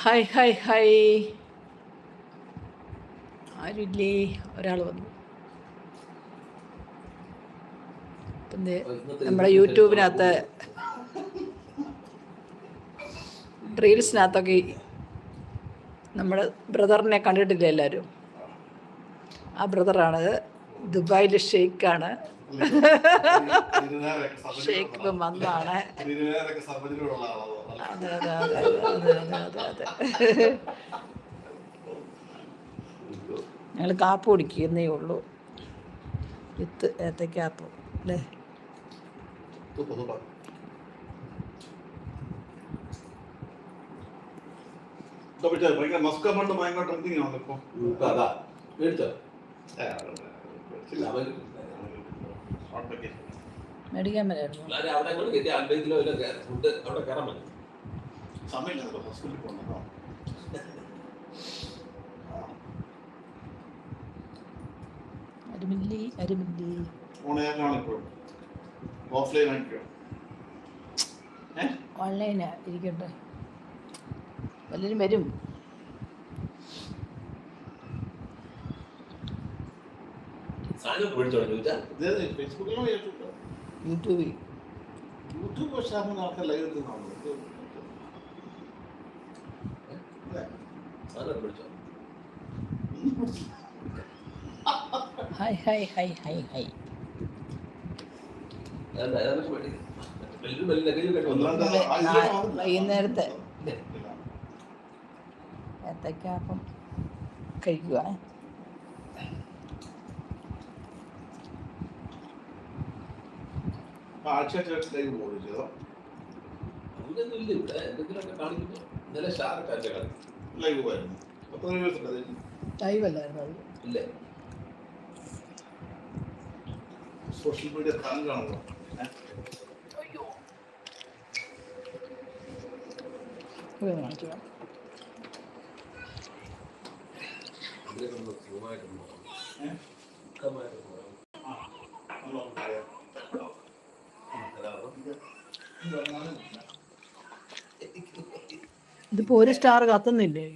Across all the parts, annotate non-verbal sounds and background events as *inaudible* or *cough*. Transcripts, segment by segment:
Hi hi hi. ആരുമില്ലേ ഒരാൾ വന്നു. നമ്മുടെ യൂട്യൂബിനകത്ത് റീൽസിനകത്തൊക്കെ നമ്മുടെ ബ്രദറിനെ കണ്ടിട്ടില്ല എല്ലാവരും? ആ ബ്രദറാണ് ദുബായിലെ ഷെയ്ഖാണ്. ഇപ്പം വന്നാണ് അതെ അതെ അതെ അതെ അതെ അതെ അതെ. ഞങ്ങൾ കാപ്പ് കുടിക്കുന്നേ ഉള്ളൂ. വിത്ത് ഏത്തക്കാപ്പ് അല്ലേ? ഭയങ്കര മസ്ക മണ്ണ് ഭയങ്കര ട്രെൻഡിങ് ആണ് ഇപ്പൊ അതാ മേടിച്ചോ മേടിക്കാൻ പറ്റായിരുന്നു അവിടെ കയറ്റി ഫുഡ് അവിടെ കയറാൻ പറ്റും. സമയമില്ല ഹോസ്പിറ്റലിൽ പോകണം അരുമില്ലി അരുമില്ലി. ഓൺലൈനാണ് ഇപ്പോഴും ഓഫ്ലൈൻ ഓൺലൈനാ ഇരിക്കട്ടെ. വല്ലരും വരും. സാധനം ചോദിച്ചാൽ ഫേസ്ബുക്കിലോ യൂട്യൂബിൽ യൂട്യൂബ്. പക്ഷേ ആൾക്കാർ live hi hi hi hi hi വൈകുന്നേരത്തെ. ഏത്തക്കാപ്പം കഴിക്കുക ആഴ്ച ലൈവ് പോകും ചെയ്തോ? അങ്ങനെയൊന്നും ഇല്ല ഇവിടെ എന്തെങ്കിലുമൊക്കെ കാണിക്കുന്നു ഇന്നലെ ഷാർക്ക് ആയിട്ട് കാണിക്കും ലൈവ് പോയിരുന്നു പത്ത് ദിവസം അത് ലൈവ് അല്ലായിരുന്നു അത്. ഇല്ലേ? സോഷ്യൽ മീഡിയ കാണിച്ചു തരാം. ഇതിലൊക്കെ ഒന്ന് സുഖമായിട്ട് നോക്കാം സുഖമായിട്ട് നോക്കാം ഇതിപ്പോ ഒരു സ്റ്റാർ കത്തുന്നില്ലേ?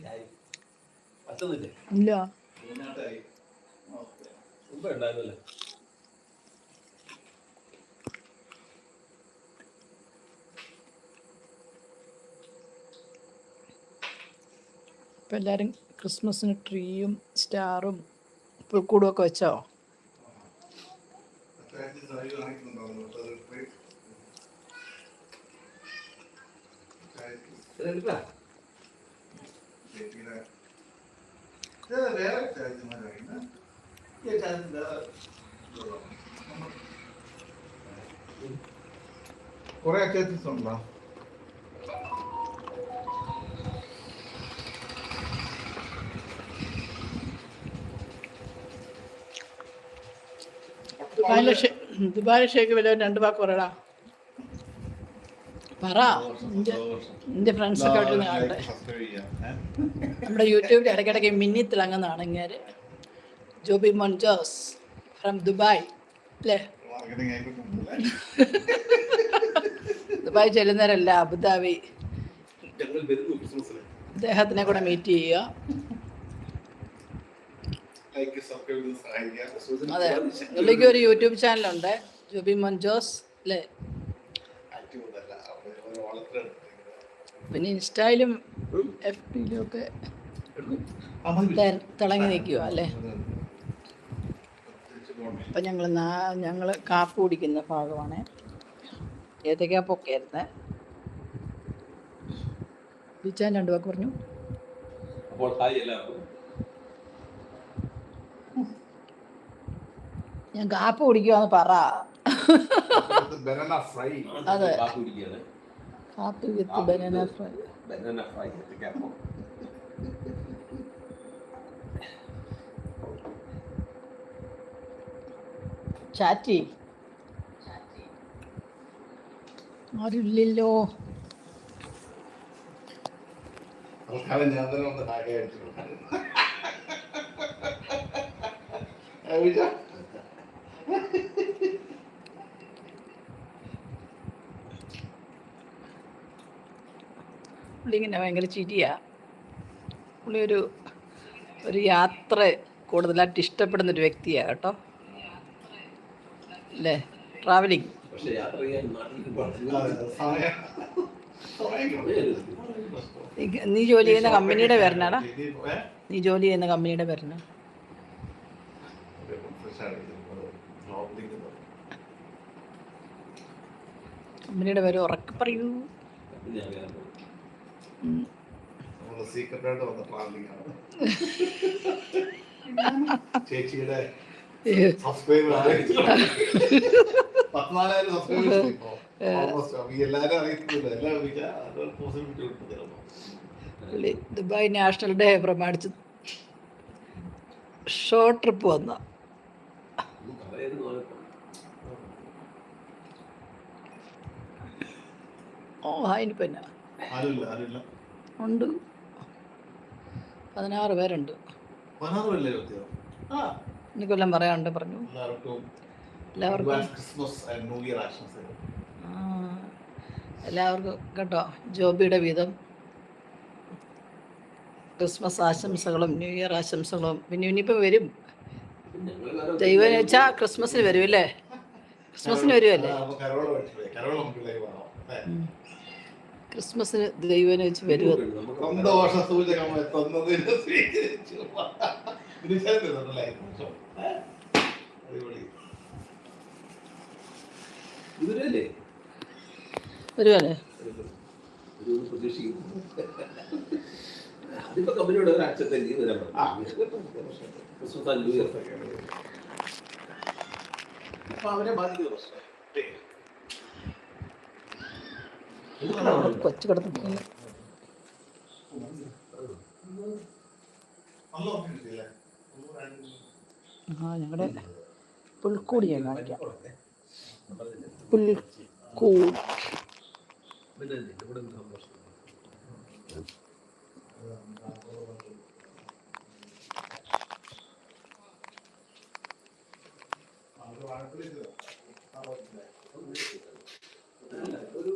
ഇല്ല. ഇപ്പം എല്ലാവരും ക്രിസ്മസിന് ട്രീയും സ്റ്റാറും പുൽക്കൂടും ഒക്കെ വെച്ചോ? എടുക്കാം വേറെ ചായമാരാണ് ഈ ചായത്തിന്റെ കുറെ അച്ചാച്ചസ് ഉണ്ടോ ദുബായിലെ ഷേ ദുബായിലെ ഷേക്ക് വില രണ്ട് വാക്ക് പറയടാ പറ. നിന്റെ ഫ്രണ്ട്സൊക്കെ അവിടെ നിന്ന് കാണട്ടെ. നമ്മുടെ യൂട്യൂബിൽ ഇടയ്ക്കിടയ്ക്ക് മിന്നി തിളങ്ങുന്നതാണ് ഇങ്ങനെ ജോബി മൊൻജോസ് ഫ്രം ദുബായ് അല്ലേ? ദുബായ് ചെല്ലുന്നവരല്ല അബുദാബി. അദ്ദേഹത്തിനെ കൂടെ മീറ്റ് ചെയ്യുക. അതെ ഒരു യൂട്യൂബ് ചാനലുണ്ട് ജോബി മൊൻജോസ് അല്ലേ? പിന്നെ ഇൻസ്റ്റയിലും എഫ് ഡിയിലും ഒക്കെ തിളങ്ങി നിൽക്കുക അല്ലേ? അപ്പം ഞങ്ങൾ ഞങ്ങൾ കാപ്പ് കുടിക്കുന്ന ഭാഗമാണ്. ഏത്തക്കാപ്പൊക്കെ ആയിരുന്നേ ബിച്ചാൻ രണ്ടു വാക്ക് പറഞ്ഞു. ഞാൻ കാപ്പ് കുടിക്കുവാന്ന് പറ. അതെ. കാപ്പി with banana fry banana fry എത്തിക്കാപ്പോ ചാറ്റി ആരുമില്ലല്ലോ തൽക്കാലം ഞാൻ തന്നെ ഒന്ന് ഹായ് പുള്ളി ഇങ്ങനെ ഭയങ്കര ചിരിയാ. പുള്ളി ഒരു ഒരു യാത്ര കൂടുതലായിട്ട് ഇഷ്ടപ്പെടുന്ന ഒരു വ്യക്തിയാണ് കേട്ടോ. അല്ലേ? ട്രാവലിംഗ്. നീ ജോലി ചെയ്യുന്ന കമ്പനിയുടെ പേരനാടാ? നീ ജോലി ചെയ്യുന്ന കമ്പനിയുടെ പേരിനാ. കമ്പനിയുടെ പേര് ഉറക്കെ പറയൂ. പിന്നെ വന്ന ആണ്. ചേച്ചിയുടെ സബ്സ്ക്രൈബർ സബ്സ്ക്രൈബേഴ്സ് ഇപ്പോ. ഓൾമോസ്റ്റ് അറിയത്തില്ല. പോസിബിലിറ്റി ഉണ്ട് പുള്ളി ദുബായ് നാഷണൽ ഡേ പ്രമാണിച്ച് ഷോർട്ട് ട്രിപ്പ് വന്ന. ഓ ആരുമില്ല ഉണ്ട്. പതിനാറ് പേരുണ്ട്. ഇനി കൊല്ലം പറയാനുണ്ട് പറഞ്ഞു. എല്ലാവർക്കും എല്ലാവർക്കും കേട്ടോ ജോബിയുടെ വീതം. ക്രിസ്മസ് ആശംസകളും ന്യൂ ഇയർ ആശംസകളും. പിന്നെ ഇനിയിപ്പോൾ വരും. ദൈവം വെച്ചാൽ ക്രിസ്മസിന് വരുമല്ലേ ക്രിസ്മസിന് വരുമല്ലേ ക്രിസ്മസിന് ദൈവനെ വെച്ച് വരുവ? സന്തോഷ ഇവരല്ലേ അതിപ്പോ ഒരു അവരെ ബാധിക്കുന്ന പ്രശ്നം. കൊച്ചു കിടന്നു ഞങ്ങളുടെ പുൽക്കൂടി ഞാൻ കാണിക്കാം പുൽക്കൂടി ഇവിടെ ഒരു സന്തോഷം ഒരു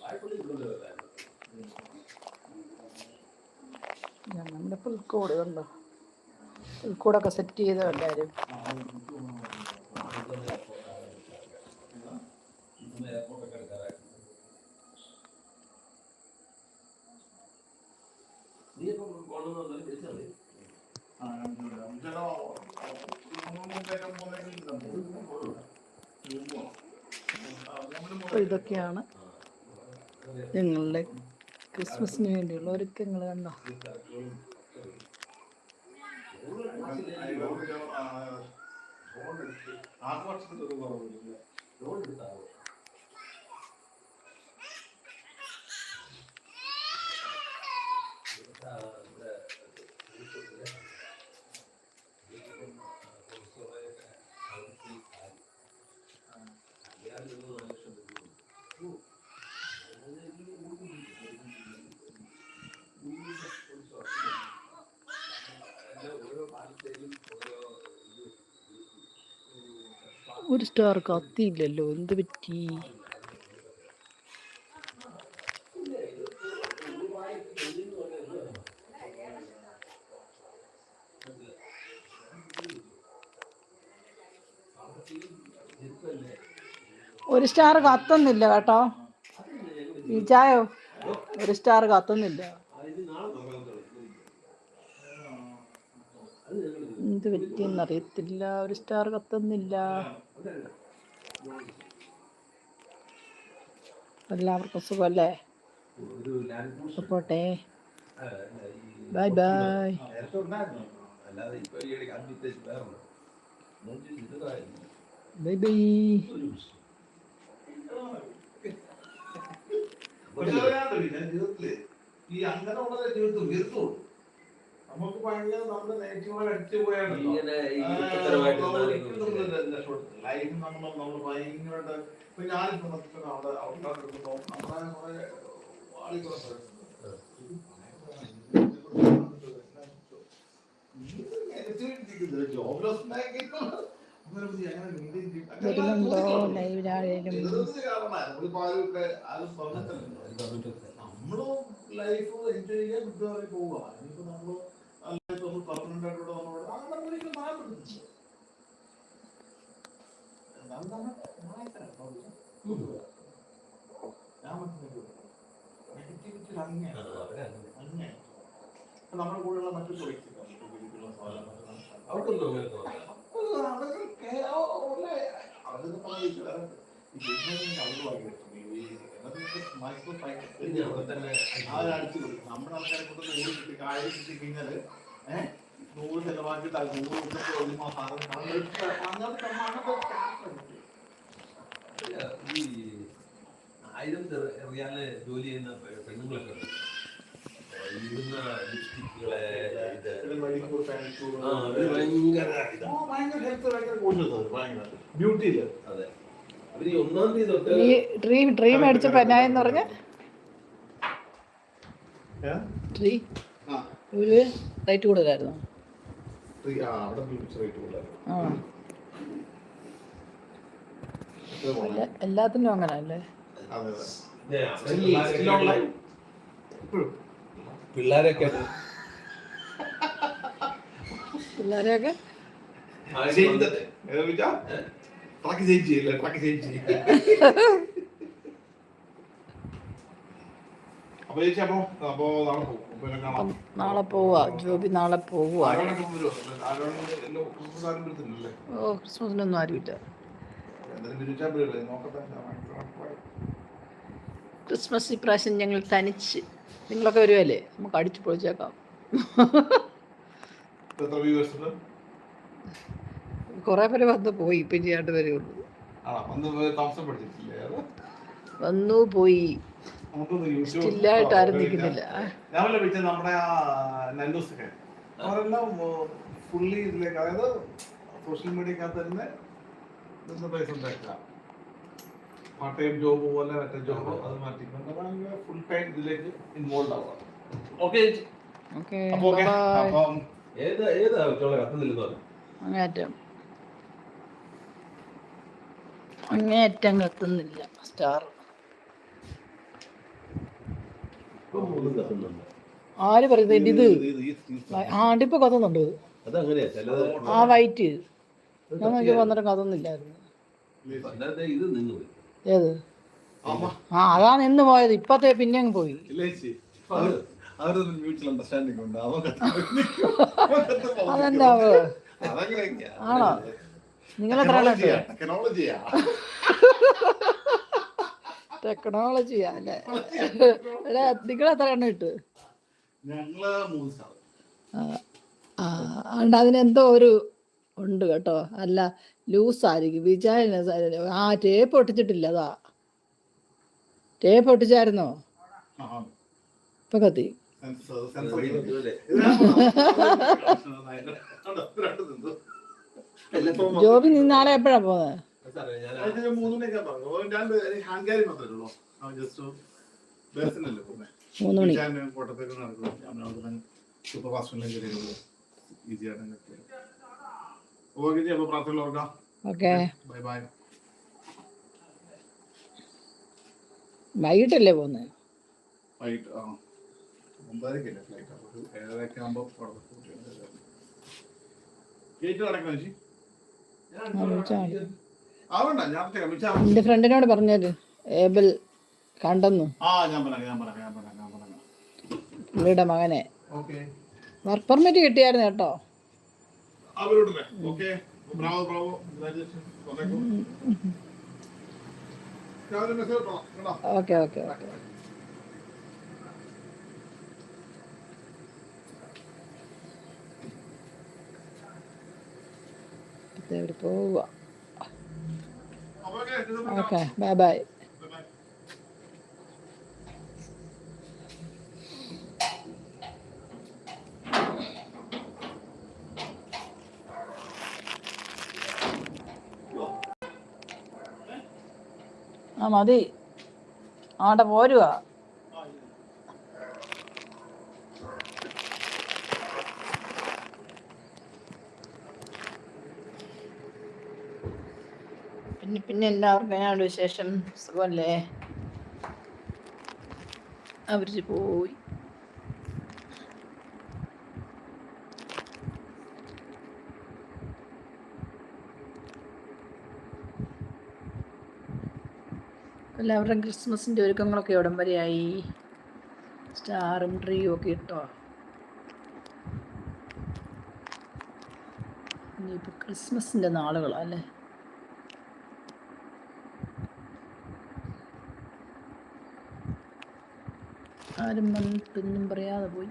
വായ്പ ഇടുന്നതല്ലേ ഞാൻ നമ്മുടെ പുൽക്കൂട് കണ്ടോ പുൽക്കൂടൊക്കെ സെറ്റ് ചെയ്തോ എല്ലാവരും ഇതൊക്കെയാണ് ഞങ്ങളുടെ ക്രിസ്മസിന് വേണ്ടിയുള്ള ഒരുക്കങ്ങൾ കണ്ടോ? ആഘോഷത്തിന്റെ ഒരു കുറവില്ല ലോൺ എടുത്താൽ സ്റ്റാർ കത്തിയില്ലല്ലോ എന്ത് പറ്റി? ഒരു സ്റ്റാർ കത്തുന്നില്ല കേട്ടോ. ചായോ ഒരു സ്റ്റാർ കത്തുന്നില്ല. എന്ത് പറ്റിയെന്നറിയത്തില്ല ഒരു സ്റ്റാർ കത്തുന്നില്ല. എല്ലാവർക്കും സുഖമല്ലേ പോട്ടെ ബൈ ബൈ ബൈ ബൈ ഈ അങ്ങനെ ഉള്ള ജീവിതത്തിൽ വീർത്തുള്ളൂ നമുക്ക് ഭയങ്കര നമ്മുടെ നെഗറ്റീവുകൾ അടിച്ചു പോയാണല്ലോ. ലൈഫ് നമ്മൾ നമ്മൾ ഭയങ്കരമായിട്ട് ഇപ്പൊ ഞാനിപ്പോ അവിടെ അവിടെ എടുക്കുമ്പോ നമ്മളെ കുറെ ആളുകളെ ജോബ്ലെസ് വരുന്നുണ്ടോ? ലൈവിലായാലും നമ്മളും ലൈഫ് എൻജോയ് ചെയ്യാൻ കുട്ടികളെ പോവുക ഇനിയിപ്പോ നമ്മൾ ഒന്ന് പെർമനന്റ് ആയിട്ട് ഇവിടെ അങ്ങനെ ഇപ്പൊ നമ്മുടെ കൂടെയുള്ള മറ്റു അവർക്കൊന്നും തന്നെ നമ്മുടെ ആൾക്കാരെ കൊണ്ട് കിട്ടി കാര്യം കിട്ടി കഴിഞ്ഞാൽ ഏഹ് നൂറ് നൂറ് അങ്ങനത്തെ ഈ ആയിരം റിയാൽ ജോലി ചെയ്യുന്ന പെണ്ണുങ്ങളൊക്കെ. ഇടുന്ന ലിപ്സ്റ്റിക്കുകളെ ഇത് ഭയങ്കര ബ്യൂട്ടിയിൽ അതെ. അവർ ഒന്നാം തീയതി തൊട്ട് ട്രീ ട്രീ മേടിച്ചപ്പോ എന്നായെന്ന് പറഞ്ഞ? ട്രീ ഒരു റേറ്റ് കൂടുതലായിരുന്നു. എല്ലാത്തിനും അങ്ങനെ അല്ലേ പിള്ളേരൊക്കെ പിള്ളേരെയൊക്കെ ഏതാ ചേഞ്ച് ചെയ്യില്ലേ? ട്രക്ക് ചേഞ്ച് ചെയ്യും. *laughs* അപ്പൊ ചേച്ചി അപ്പൊ അപ്പൊ നാളെ പോകും. നാളെ പോവാ. ജോബി നാളെ പോവാ. ഓ ക്രിസ്മസിനൊന്നും ആരുമില്ല. ക്രിസ്മസ് ഇപ്രാവശ്യം ഞങ്ങൾ തനിച്ച്. നിങ്ങളൊക്കെ വരുവല്ലേ? നമുക്ക് അടിച്ചു പൊളിച്ചേക്കാം. കുറെ പേര് വന്ന് പോയി. ചെയ്യാണ്ട് വരുള്ളൂ ആ വന്നു പോയി. യൂട്യൂബ് ഞാൻ വല്ല വിളിച്ചത് നമ്മുടെ ആ അവരെല്ലാം ഫുള്ളി ഇതിലേക്ക് അതായത് സോഷ്യൽ മീഡിയക്കകത്ത് തന്നെ നിന്ന് പൈസ ഉണ്ടാക്കുക. പാർട്ട് ടൈം ജോബ് പോലെ മറ്റേ ജോബ് അത് മാറ്റി ഫുൾ ടൈം ഇതിലേക്ക് ഇൻവോൾവ് ആവുക. ഓക്കെ ഓക്കെ അപ്പൊ ഓക്കെ അപ്പം ഏത് ഏതാ ചോള കത്തുന്നില്ലെന്ന് പറഞ്ഞു അങ്ങേറ്റം അങ്ങേറ്റം കത്തുന്നില്ല. സ്റ്റാർ ഇപ്പൊ മൂന്നും കത്തുന്നുണ്ട് ആര് പറയുന്നത്? ഇത് ഇത്. ഈ season. ആ ഇപ്പൊ കത്തുന്നുണ്ട്. ആ വൈറ്റ്. ഞാൻ നോക്കി വന്നിട്ട് കത്തുന്നില്ലായിരുന്നു. ഏത്? ആ അതാണ് എന്ന് പോയത്. ഇപ്പത്തെ പിന്നെ അങ്ങ് പോയി. അതെന്താ ആണോ? നിങ്ങളെത്ര ടെക്നോളജിയാ ടെക്നോളജിയാ അല്ലേ? എടാ നിങ്ങൾ എത്ര എണ്ണം ഇട്ട്? അതുകൊണ്ട് അതിനെന്തോ ഒരു ഉണ്ട് കേട്ടോ. അല്ല ലൂസായിരിക്കും വിചാരണ ആ ടേപ്പ് ഒട്ടിച്ചിട്ടില്ല അതാ. ടേപ്പ് ഒട്ടിച്ചായിരുന്നോ? ഇപ്പൊ കത്തി. *laughs* ജോബി നീ നാളെ എപ്പോഴാ പോകുന്നത് ഞാൻ ഞാൻ മൂന്ന് മണിയൊക്കെ പറഞ്ഞു ഞാൻ ഹാൻഡ് ക്യാരി മാത്രമേ ഉള്ളൂ. ജസ്റ്റ് ബേസിനല്ലേ മൂന്ന് മണി ഞാൻ കോട്ടത്തേക്ക് നടക്കും ഞാൻ അവിടെ സൂപ്പർ ഫാസ്റ്റിലേക്ക് കയറിയുള്ളൂ ഈസിയാണ് ഓക്കെ ജി അപ്പോൾ പ്രാർത്ഥന ഓർക്കാം. ഓക്കെ. ബൈ ബൈ വൈകിട്ടല്ലേ പോകുന്നത് വൈകിട്ട് ആ. ഒമ്പതരക്കല്ലേ ഫ്ലൈറ്റ് അപ്പോൾ ഒരു ഏഴരയൊക്കെ ആകുമ്പോൾ ഗേറ്റ് അടക്കണം ചേച്ചി? വിളിച്ചാ ഫ്രണ്ടിനോട് പറഞ്ഞത് ഏബൽ കണ്ടെന്നു. പുള്ളിയുടെ മകനെ. വർക്ക് പെർമിറ്റ് കിട്ടിയായിരുന്നു കേട്ടോ. ഓക്കെ. ഓക്കെ ഓക്കെ പോവുക ഓക്കെ ബൈ ബൈ ആ മതി. ആടെ പോരുക പിന്നെ എല്ലാവർക്കും എന്നാണ് വിശേഷം? സുഖമല്ലേ അവർ പോയി. എല്ലാവരുടെയും ക്രിസ്മസിന്റെ ഒരുക്കങ്ങളൊക്കെ ഉടമ്പരിയായി സ്റ്റാറും ട്രീയും ഒക്കെ ഇട്ടോ? ഇനിയിപ്പോൾ ക്രിസ്മസിന്റെ നാളുകളാണ് അല്ലേ? ആരും വന്നിട്ടൊന്നും പറയാതെ പോയി.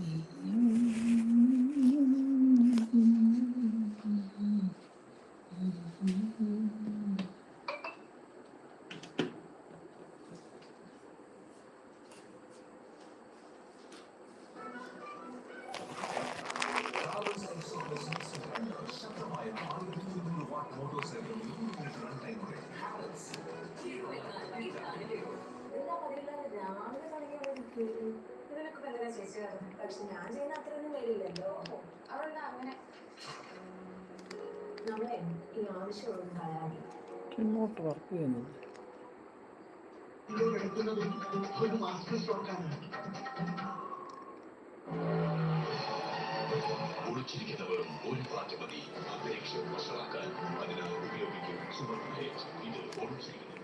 Mm-hmm. ഇതിനൊക്കെ പറഞ്ഞു പക്ഷെ ഞാൻ ചെയ്യുന്ന അത്രയൊന്നും വരില്ലല്ലോ അവളെന്താ അങ്ങനെ നമ്മളെ ഈ ആവശ്യമുള്ള കളയാതെ ഇങ്ങോട്ട് വർക്ക് ചെയ്യുന്നത് ഒളിച്ചിരിക്കുന്നവരും ഒരു പാർട്ടി മതി അന്തരീക്ഷം വഷളാക്കാൻ അതിനാൽ ഉപയോഗിക്കും ഹൈറ്റ് ഇത് ഒളിച്ചിരിക്കുന്ന.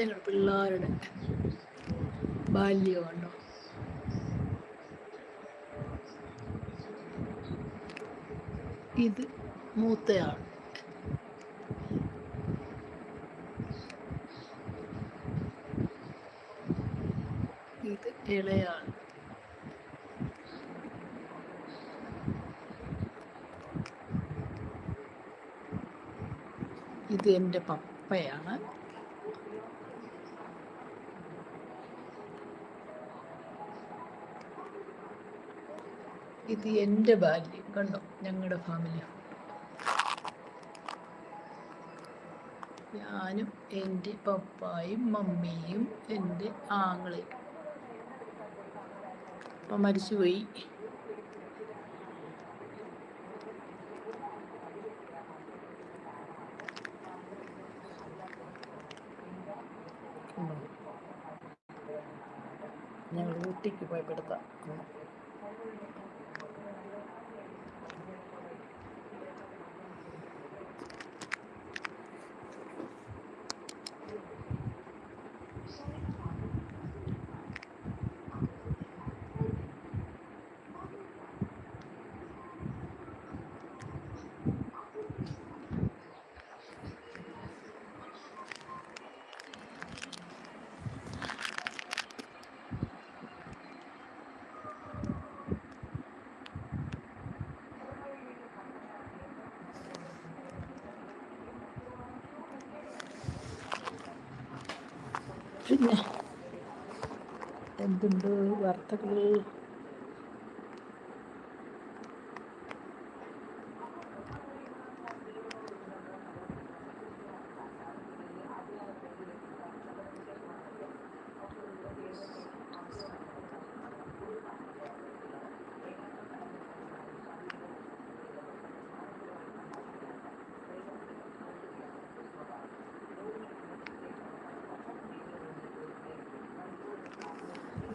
ഞങ്ങളുടെ പിള്ളേരുടെ ബാല്യമുണ്ടോ ഇത് മൂത്തയാൾ. ഇത് ഇളയാൾ. ഇത് എന്റെ പപ്പയാണ്. ഇത് എന്റെ ബാല്യം കണ്ടോ? ഞങ്ങളുടെ ഫാമിലി ഞാനും എന്റെ പപ്പായും മമ്മിയും എന്റെ ആങ്ങളെയും. അപ്പം മരിച്ചുപോയി? ഞങ്ങൾ ഊട്ടിക്ക് പോയപ്പെടുത്താം പിന്നെ എന്തുണ്ട് വാർത്തകൾ?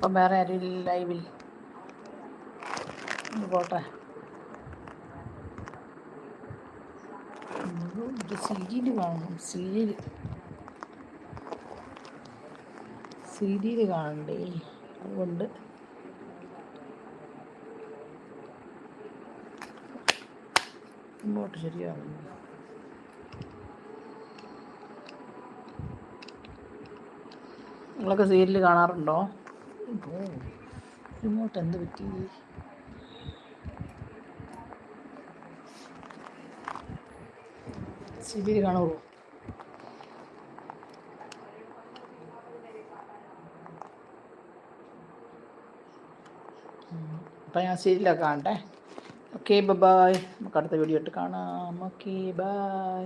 അപ്പം വേറെ ആരും ലൈവിൽ. പോട്ടെ. സീരിയൽ കാണണം. സീരിയൽ സീരിയൽ കാണണ്ടേ? അതുകൊണ്ട്. ഇങ്ങോട്ട് ശരിയാകുന്നു നിങ്ങളൊക്കെ സീരിയൽ കാണാറുണ്ടോ? ഓ ഇങ്ങോട്ട് എന്ത് പറ്റി സീരിയൽ കാണുള്ളൂ അപ്പം ഞാൻ സീരിയലൊക്കെ കാണട്ടെ ഓക്കെ ബൈ നമുക്ക് അടുത്ത വീഡിയോ ഇട്ട് കാണാം. Okay bye